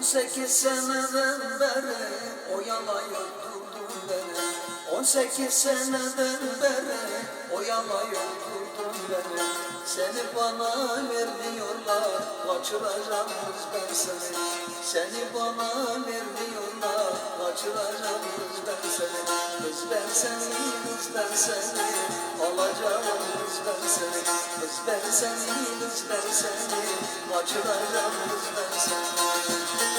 18 seneden beri oyalayıp durdun beni 18 seneden beri oyalayıp durdun beni Seni bana vermiyorlar kaçıracağım kız ben seni. Seni bana vermiyorlar kaçıracağım kız ben seni. Kız ben seni kız ben seni alacağım kız ben seni. Kız ben seni kız ben seni kaçıracağım kız ben seni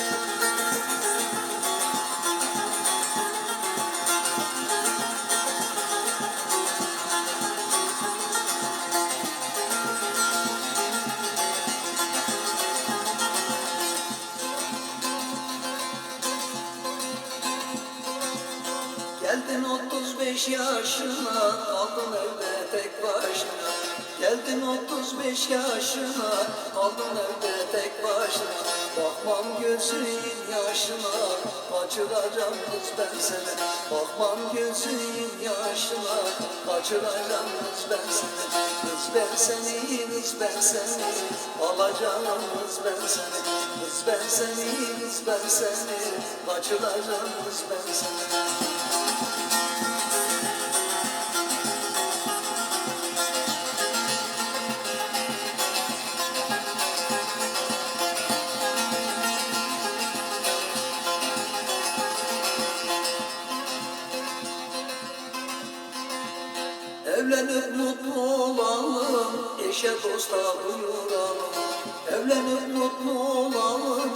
Geldin 35 yaşına kaldın evde tek başına. Geldin 35 yaşına kaldın evde tek başına. Bakmam gözün yaşına kaçıracağım kız ben seni. Bakmam gözün yaşına kaçıracağım ben seni Kız ben seni kız ben seni. Alacağım kız ben seni Kız ben seni kız ben seni. Kaçıracağım ben seni Evlenip mutlu olalım, eşe dosta buyuralım. Evlenip mutlu olalım,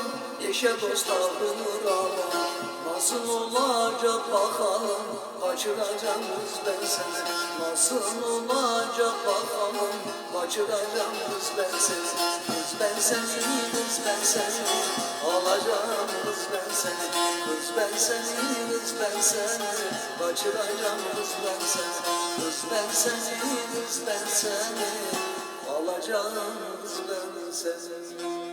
eşe dosta buyuralım. Nasıl olacak bakalım, kaçıracağım kız ben seni. Nasıl olacak bakalım, kaçıracağım kız ben seni. Kız ben seni, kız Kız ben seni, kız ben seni, kaçıracağım kız ben seni. Kız ben seni, kız ben seni. Alacağım kız ben seni